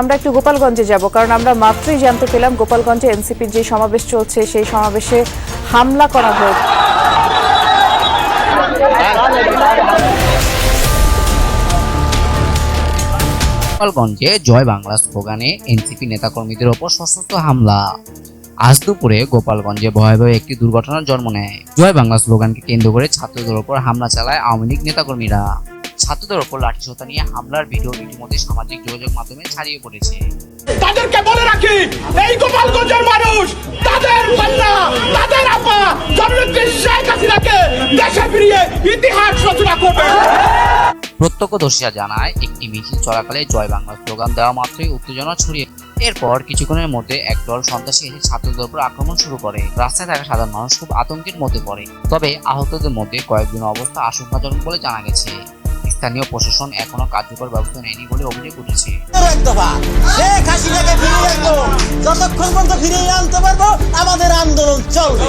আমরা একটু গোপালগঞ্জে যাব, কারণ আমরা মাত্রই জানতে পেলাম। গোপালগঞ্জে এনসিপির যে সমাবেশ চলছে, সেই সমাবেশে হামলা করা হয়েছে গোপালগঞ্জে জয় বাংলা স্লোগানে এনসিপি নেতাকর্মীদের ওপর সশস্ত্র হামলা। আজ দুপুরে গোপালগঞ্জে ভয়াবহ একটি দুর্ঘটনার জন্ম নেয়। জয় বাংলা স্লোগানকে কেন্দ্র করে ছাত্রদের ওপর হামলা চালায় আওয়ামী লীগ নেতাকর্মীরা। ছাত্রদের ওপর লাঠিসোঁতা নিয়ে হামলার ভিডিও ইতিমধ্যে সামাজিক যোগাযোগ মাধ্যমে ছড়িয়ে পড়েছে। তাদেরকে বলে রাখি এই গোপালগঞ্জের মানুষ তাদের তাদের আপা জননেত্রী শেখ হাসিনাকে দেশে ফিরিয়ে ইতিহাস রচনা করবে। প্রত্যক্ষদর্শীরা জানায় একটি মিছিল চলাকালে জয় বাংলা স্লোগান দেওয়া মাত্রই উত্তেজনা ছড়িয়ে এরপর কিছুক্ষণের মধ্যে একদল সন্ত্রাসী এসে ছাত্রদের উপর আক্রমণ শুরু করে। রাস্তায় থাকা সাধারণ মানুষ খুব আতঙ্কের মধ্যে পড়ে। তবে আহতদের মধ্যে কয়েকজনের অবস্থা আশঙ্কাজনক বলে জানা গেছে। স্থানীয় প্রশাসন এখনও কার্যকর ব্যবস্থা নেয়নি বলে অভিযোগ উঠেছে। যতক্ষণ পর্যন্ত ফিরিয়ে আনতে পারব, আমাদের আন্দোলন চলবে।